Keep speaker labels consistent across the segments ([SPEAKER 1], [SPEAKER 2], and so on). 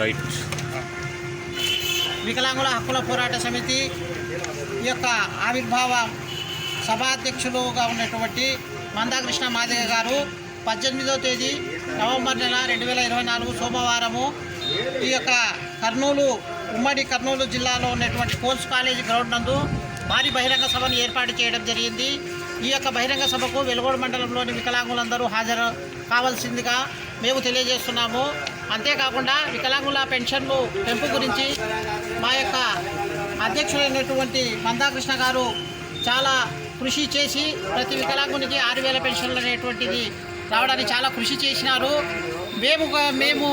[SPEAKER 1] Right
[SPEAKER 2] వికలాంగుల హక్కుల పోరాట సమితి ఈ యొక్క ఆవిర్భావ సభాధ్యక్షులుగా ఉన్నటువంటి మందాకృష్ణ మాదిగ గారు పద్దెనిమిదో తేదీ నవంబర్ నెల రెండు వేల ఇరవై నాలుగు సోమవారము ఈ యొక్క కర్నూలు ఉమ్మడి కర్నూలు జిల్లాలో ఉన్నటువంటి కోల్స్ కాలేజ్ గ్రౌండ్ నందు భారీ బహిరంగ సభను ఏర్పాటు చేయడం జరిగింది. ఈ యొక్క బహిరంగ సభకు వెలుగోడు మండలంలోని వికలాంగులందరూ హాజరు కావాల్సిందిగా మేము తెలియజేస్తున్నాము. అంతేకాకుండా వికలాంగుల పెన్షన్లు పెంపు గురించి మా యొక్క అధ్యక్షులైనటువంటి మందాకృష్ణ గారు చాలా కృషి చేసి ప్రతి వికలాంగునికి ఆరు వేల పెన్షన్లు అనేటువంటిది రావడానికి చాలా కృషి చేసినారు. మేము మేము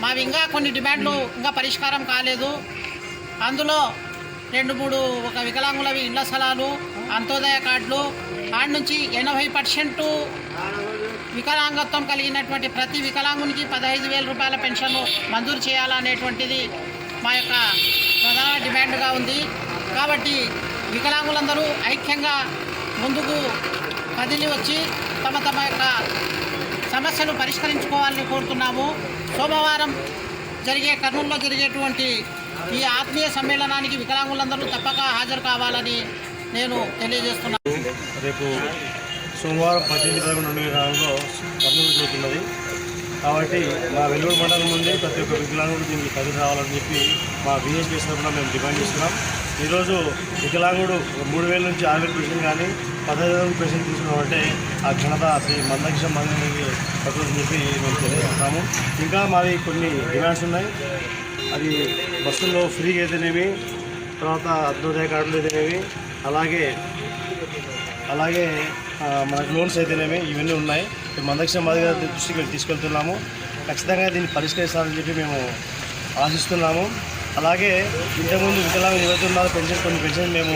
[SPEAKER 2] మావి ఇంకా కొన్ని డిమాండ్లు ఇంకా పరిష్కారం కాలేదు. అందులో రెండు మూడు ఒక వికలాంగులవి ఇళ్ళ స్థలాలు అంత్యోదయ కార్డులు ఆడ నుంచి ఎనభై పర్సెంటు వికలాంగత్వం కలిగినటువంటి ప్రతి వికలాంగునికి పదహైదు వేల రూపాయల పెన్షన్ మంజూరు చేయాలనేటువంటిది మా యొక్క ప్రధాన డిమాండ్గా ఉంది. కాబట్టి వికలాంగులందరూ ఐక్యంగా ముందుకు కదిలి వచ్చి తమ తమ యొక్క సమస్యను పరిష్కరించుకోవాలని కోరుతున్నాము. సోమవారం జరిగే కర్నూలులో జరిగేటువంటి ఈ ఆత్మీయ సమ్మేళనానికి వికలాంగులందరూ తప్పక హాజరు కావాలని నేను తెలియజేస్తున్నాను.
[SPEAKER 3] రేపు సోమవారం పద్దెనిమిది పదకొండు రెండు వేల నాలుగులో కర్నూలు జరుగుతున్నది కాబట్టి మా వెల్లూరు మండలం నుండి ప్రతి ఒక్క వికలాంగుడు దీనికి కదిలి రావాలని చెప్పి మా బీఎస్పీ తరఫున మేము డిమాండ్ చేస్తున్నాం. ఈరోజు వికలాంగుడు మూడు వేల నుంచి ఆరు వేల పెన్షన్ కానీ పదహైదు వేల పెన్షన్ తీసుకున్నామంటే ఆ ఘనత శ్రీ మందకిషం మందికి పడుతుందని చెప్పి మేము తెలియజేస్తాము ఇంకా మాది కొన్ని డిమాండ్స్ ఉన్నాయి. అది బస్సుల్లో ఫ్రీగా అయితేనేవి తర్వాత అద్భుతయ కార్డులు అయితేనేవి అలాగే అలాగే మనకు లోన్స్ అయితేనేమి ఇవన్నీ ఉన్నాయి. ఈ మందక్ష మాదిగా దృష్టికి తీసుకెళ్తున్నాము. ఖచ్చితంగా దీన్ని పరిష్కరిస్తారని చెప్పి మేము ఆశిస్తున్నాము. అలాగే ఇంతకుముందు వికలాంగులు ఎవరైతే ఉన్నారో పెన్షన్ కొన్ని పెన్షన్ మేము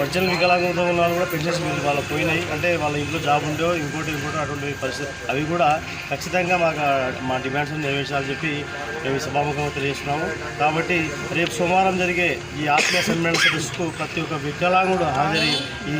[SPEAKER 3] ఒరిజినల్ వికలాంగులతో ఉన్న వాళ్ళు కూడా పెన్షన్స్ మీద వాళ్ళు పోయినాయి. అంటే వాళ్ళ ఇంట్లో జాబ్ ఉందో ఇంకోటి ఇంకోటి అటువంటి పరిస్థితి. అవి కూడా ఖచ్చితంగా మాకు మా డిమాండ్స్ నెరవేర్చాలని చెప్పి మేము సభాముఖంగా తెలియజేస్తున్నాము. కాబట్టి రేపు సోమవారం జరిగే ఈ ఆత్మీయ సమ్మేళన సదస్సుకు ప్రతి ఒక్క వికలాంగుడు హాజరై ఈ